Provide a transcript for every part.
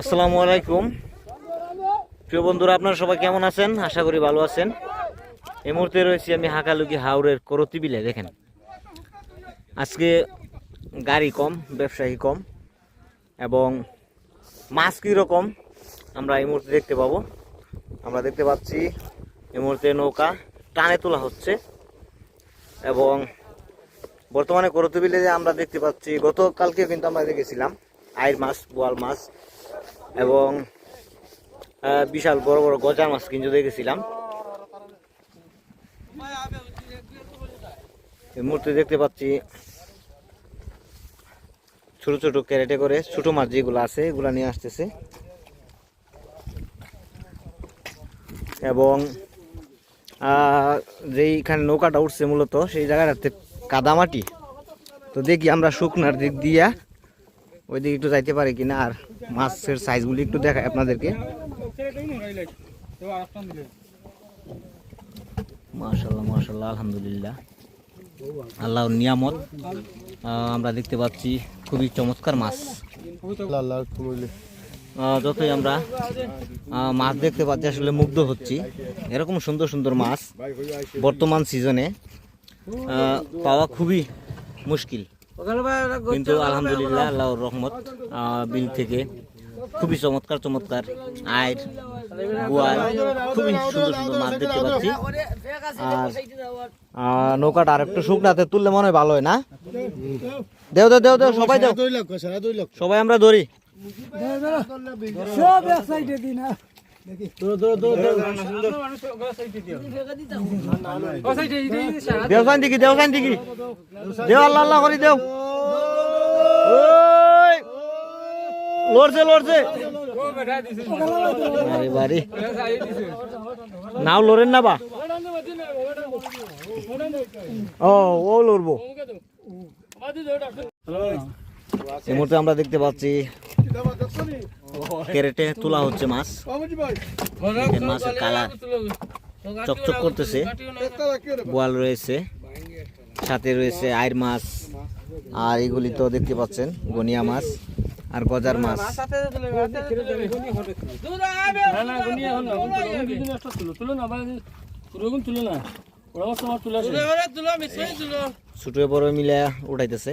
আসসালামু আলাইকুম। প্রিয় বন্ধুরা, আপনারা সবাই কেমন আছেন? আশা করি ভালো আছেন। এই মুহূর্তে রয়েছি আমি হাকালুকি হাওড়ের করতি বিলে দেখেন। আজকে গাড়ি কম, ব্যবসায়ী কম, এবং মাছ কীরকম আমরা এই মুহূর্তে দেখতে পাবো। আমরা দেখতে পাচ্ছি, এই মুহূর্তে নৌকা টানে তোলা হচ্ছে, এবং বর্তমানে করতি বিলে যে আমরা দেখতে পাচ্ছি, গতকালকে কিন্তু আমরা দেখেছিলাম আইর মাছ, বোয়াল মাছ এবং বিশাল বড় বড় গজার মাছ কিন্তু দেখেছিলাম। এই মুহূর্তে দেখতে পাচ্ছি ছোট ছোট ক্যারেটে করে ছোট মাছ যেগুলো আছে, এগুলা নিয়ে আসতেছে। এবং যেইখানে নৌকাটা উঠছে মূলত, সেই জায়গাটাতে কাদামাটি। তো দেখি আমরা শুকনার দিক দিয়া ওই দিকে একটু যাইতে পারি কিনা আর মাছের সাইজগুলি একটু দেখাই আপনাদেরকে। মাশাল্লাহ মাশাল্লাহ আলহামদুলিল্লাহ। আল্লাহর নিয়ামত। আমরা দেখতে পাচ্ছি খুবই চমৎকার মাছ। যতই আমরা মাছ দেখতে পাচ্ছি, আসলে মুগ্ধ হচ্ছি। এরকম সুন্দর সুন্দর মাছ বর্তমান সিজনে পাওয়া খুবই মুশকিল। কিন্তু আলহামদুলিল্লাহ আল্লাহর রহমত বিল থেকে খুবই চমৎকার চমৎকার আয়ের গোয়াল খুবই সুন্দর সুন্দর মাছ দেখতে পাচ্ছি। আর নৌকাটা আর একটু শুকনাতে তুললে মনে হয় ভালো হয় না? দেও দেও দেও দেও সবাই দেও। সবাই আমরা ধরি। সব এক সাইডে দি না দেও সাইন দিকি দেও সাইন দিকি দেও আল্লাহ আল্লাহ করি দেও। লড়ছে লড়ছে। বাড়ি। নাও লড়েন না বা। ও ও লড়বো। এই মুহূর্তে আমরা দেখতে পাচ্ছি ক্যারেটে তোলা হচ্ছে মাছ মাছের কালার চকচক করতেছে বোয়াল রয়েছে সাথে রয়েছে আইর মাছ আর এগুলি তো দেখতে পাচ্ছেন গনিয়া মাছ আর গজার মাছ ছোট বড় মিলে উঠাইতেছে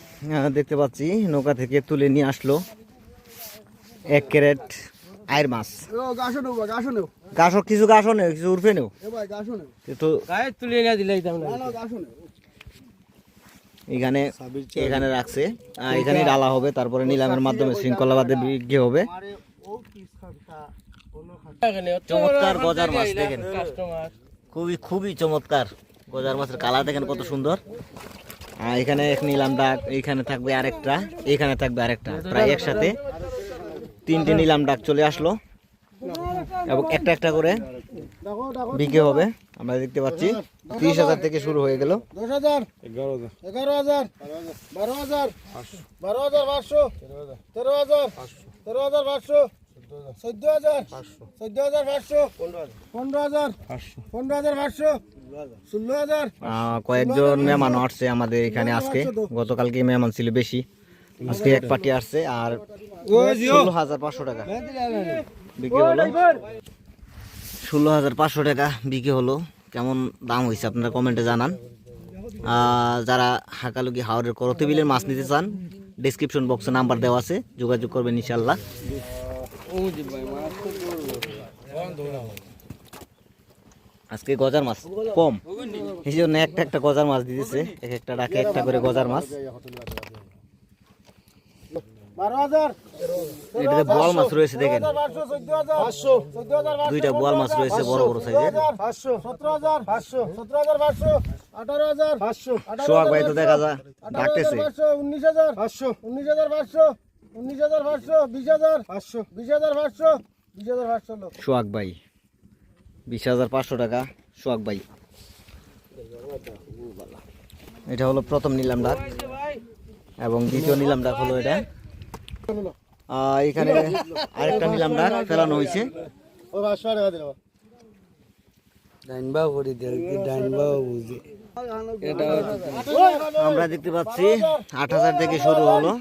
দেখতে পাচ্ছি নৌকা থেকে তুলে নিয়ে আসলো এক ক্যারেট আয়ের মাছ। গাছও কিছু গাছও নেই কিছু উঠবে নেও কিন্তু না। এখানে এখানে রাখছে। আর এখানে ডালা হবে তারপরে নিলামের মাধ্যমে শৃঙ্খলাবাদে বিক্রি হবে। চমৎকার গজার মাছ দেখেন। খুবই খুবই চমৎকার গজার মাছের কালার দেখেন কত সুন্দর। এখানে এক নিলাম ডাক এইখানে থাকবে আরেকটা এইখানে থাকবে আরেকটা। প্রায় একসাথে তিনটে নিলাম ডাক চলে আসলো। এবং একটা একটা করে বিক্রি হবে আমরা দেখতে পাচ্ছি। তিরিশ হাজার থেকে শুরু হয়ে গেল। দশ হাজার এগারো হাজার বারো হাজার বারো হাজার পাঁচশো তেরো হাজার তেরো হাজার পাঁচশো চোদ্দ হাজার চোদ্দ হাজার পাঁচশো পনেরো হাজার পনেরো হাজার পাঁচশো ষোলো হাজার আহ, কয়েকজন মেহমান আসছে আমাদের এখানে আজকে। গতকালকে মেহমান ছিল বেশি। আজকে এক পার্টি আসছে আর ষোলো হাজার পাঁচশো টাকা। বিক্রি হলো? ষোলো হাজার পাঁচশো টাকা বিক্রি হলো। কেমন দাম হয়েছে আপনারা কমেন্টে জানান। যারা হাকালুকি হাওড়ের করতে বিলের মাছ নিতে চান ডিসক্রিপশন বক্সে নাম্বার দেওয়া আছে। যোগাযোগ করবেন ইনশাল্লাহ আজকে গজার মাছ কম। এই জন্য একটা একটা গজার মাছ দিতেছে এক একটা ডাকে একটা করে গজার মাছ। এটাতে বোয়াল রয়েছে দেখেন। দুইটা বোয়াল রয়েছে বড় বড় সাইজের। সোহাগ ভাই তো দেখা যা ডাকতেছে। উনিশ হাজার পাঁচশো। উনিশ হাজার পাঁচশো উনিশ হাজার পাঁচশো বিশ হাজার পাঁচশো। বিশ হাজার পাঁচশো বিশ হাজার পাঁচশো সোহাগ ভাই। বিশ হাজার পাঁচশো টাকা সোহাগ ভাই। এটা হলো প্রথম নিলাম ডাক এবং দ্বিতীয় নিলাম ডাক হলো এটা। এখানে আরেকটা নিলাম ডাক ফেলানো হয়েছে। আমরা দেখতে পাচ্ছি আট হাজার থেকে শুরু হলো।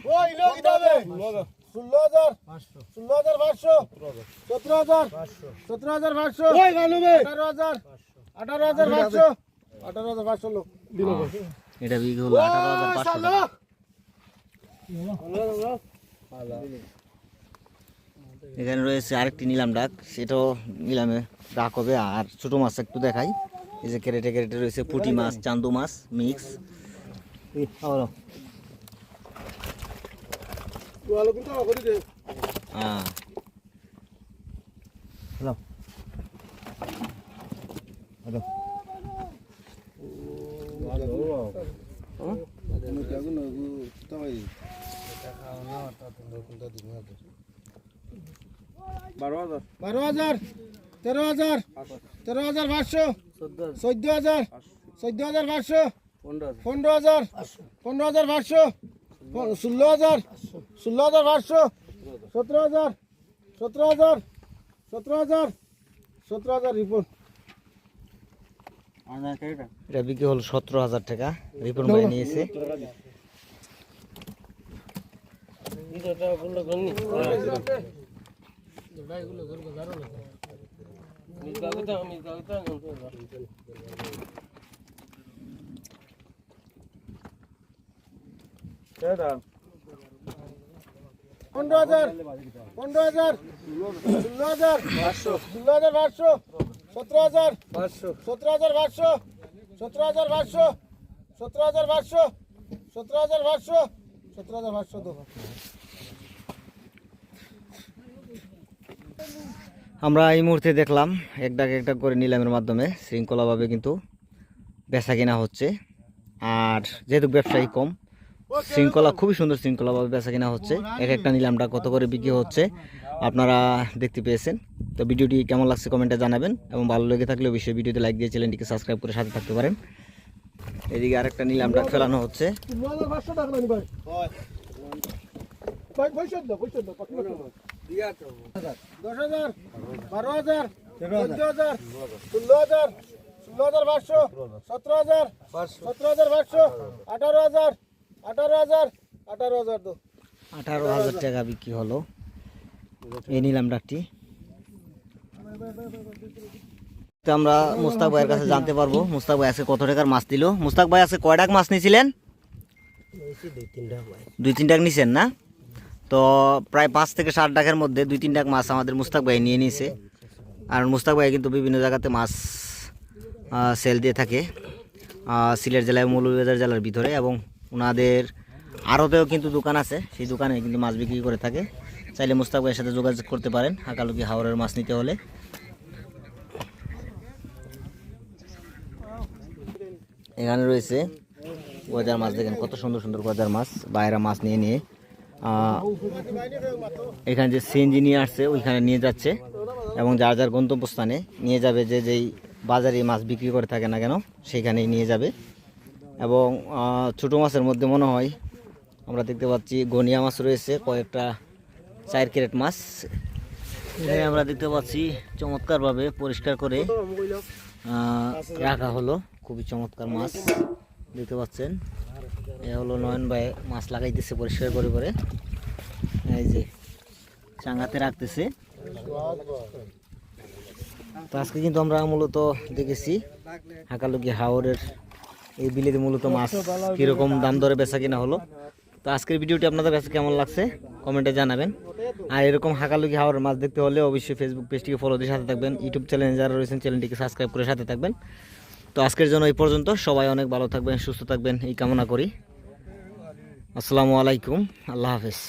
ষোলো হাজার ষোলো হাজার পাঁচশো সতেরো হাজার সতেরো হাজার পাঁচশো আঠারো হাজার আঠারো হাজার পাঁচশো আঠারো হাজার পাঁচশো লোক। এটা বিক্রি হলো আঠারো হাজার পাঁচশো এখানে রয়েছে আরেকটি নিলাম ডাক সেটাও নিলামে ডাক হবে। আর ছোট মাছ একটু দেখাই। এই যে ক্যারেটে ক্যারেটে রয়েছে পুঁটি মাছ চান্দু মাছ মিক্স। হ্যাঁ হ্যালো হ্যালো বারো হাজার, তেরো হাজার তেরো হাজার, পাঁচশো। চোদ্দ হাজার। চোদ্দ হাজার পাঁচশো। পনেরো হাজার। পনেরো হাজার পাঁচশো। ষোলো হাজার ষোলো হাজার পাঁচশো সতেরো হাজার সতেরো হাজার সতেরো হাজার সতেরো হাজার রিপোর্ট এটা বিক্রি হলো সতেরো হাজার টাকা। রিপন ভাই নিয়েছে। পনেরো হাজার পনেরো হাজার ষোলো হাজার ষোলো হাজার পাঁচশো সতেরো হাজার সতেরো হাজার পাঁচশো সতেরো হাজার পাঁচশো সতেরো হাজার পাঁচশো সতেরো হাজার পাঁচশো সতেরো হাজার পাঁচশো আমরা এই মুহূর্তে দেখলাম এক ডাক এক ডাক করে নিলামের মাধ্যমে শৃঙ্খলাভাবে কিন্তু বেচা কিনা হচ্ছে। আর যেহেতু ব্যবসায়ী কম শৃঙ্খলা, খুবই সুন্দর শৃঙ্খলাভাবে বেচা কিনা হচ্ছে। এক একটা নিলামটা কত করে বিক্রি হচ্ছে, আপনারা দেখতে পেয়েছেন। তো ভিডিওটি কেমন লাগছে কমেন্টে জানাবেন এবং ভালো লেগে থাকলে অবশ্যই ভিডিওতে লাইক দিয়ে চ্যানেলটিকে সাবস্ক্রাইব করে সাথে থাকতে পারেন। এদিকে আরেকটা নিলামটা ফেলানো হচ্ছে। সতেরো হাজার, আঠারো হাজার আঠারো হাজার আঠারো হাজার তো। আঠারো হাজার টাকা বিক্রি হলো। এই নিলাম ডাকটি। তো আমরা মুস্তাক ভাইয়ের কাছে জানতে পারব। মুস্তাক ভাই আজকে কত টাকার মাছ দিল? মুস্তাক ভাই আজকে কয় টাকা মাছ নিয়েছিলেন দুই তিন টাকা নিছেন না? তো প্রায় পাঁচ থেকে ষাট টাকার মধ্যে দুই তিন টাকা মাছ আমাদের মুস্তাক ভাই নিয়ে নিয়েছে আর মুস্তাক ভাই কিন্তু বিভিন্ন জায়গাতে মাছ সেল দিয়ে থাকে সিলেট জেলায় মৌলভীবাজার জেলার ভিতরে এবং ওনাদের আরতেও কিন্তু দোকান আছে। সেই দোকানে কিন্তু মাছ বিক্রি করে থাকে। চাইলে মুস্তাক ভাইয়ের সাথে যোগাযোগ করতে পারেন, হাকালুকি হাওড়ের মাছ নিতে হলে। এখানে রয়েছে গজার মাছ, দেখেন কত সুন্দর সুন্দর গজার মাছ বাইরা মাছ নিয়ে নিয়ে এখানে যে সিএনজি নিয়ে আসছে, ওইখানে নিয়ে যাচ্ছে এবং যার যার গন্তব্যস্থানে নিয়ে যাবে যে যেই বাজারে মাছ বিক্রি করে থাকে না কেন সেখানেই নিয়ে যাবে। এবং ছোটো মাছের মধ্যে মনে হয় আমরা দেখতে পাচ্ছি গনিয়া মাছ রয়েছে, কয়েকটা চার ক্যারেট মাছ। এখানে আমরা দেখতে পাচ্ছি চমৎকারভাবে পরিষ্কার করে রাখা হলো, খুবই চমৎকার মাছ দেখতে পাচ্ছেন। এ হলো নয়ন ভাই মাছ লাগাইতেছে পরিষ্কার করে করে। এই যে চাঙ্গাতে রাখতেছে। তো আজকে কিন্তু আমরা মূলত দেখেছি হাকালুকি হাওরের এই বিলেতে মূলত মাছ কীরকম দাম দরে বেচা কিনা হলো। তো আজকের ভিডিওটি আপনাদের কাছে কেমন লাগছে কমেন্টে জানাবেন। আর এরকম হাকালুকি হাওয়ার মাছ দেখতে হলে অবশ্যই ফেসবুক পেজটিকে ফলো দিয়ে সাথে থাকবেন। ইউটিউব চ্যানেলে যারা রয়েছেন চ্যানেলটিকে সাবস্ক্রাইব করে সাথে থাকবেন। তো আজকের জন্য এই পর্যন্ত। সবাই অনেক ভালো থাকবেন, সুস্থ থাকবেন, এই কামনা করি। আসসালামু আলাইকুম, আল্লাহ হাফেজ।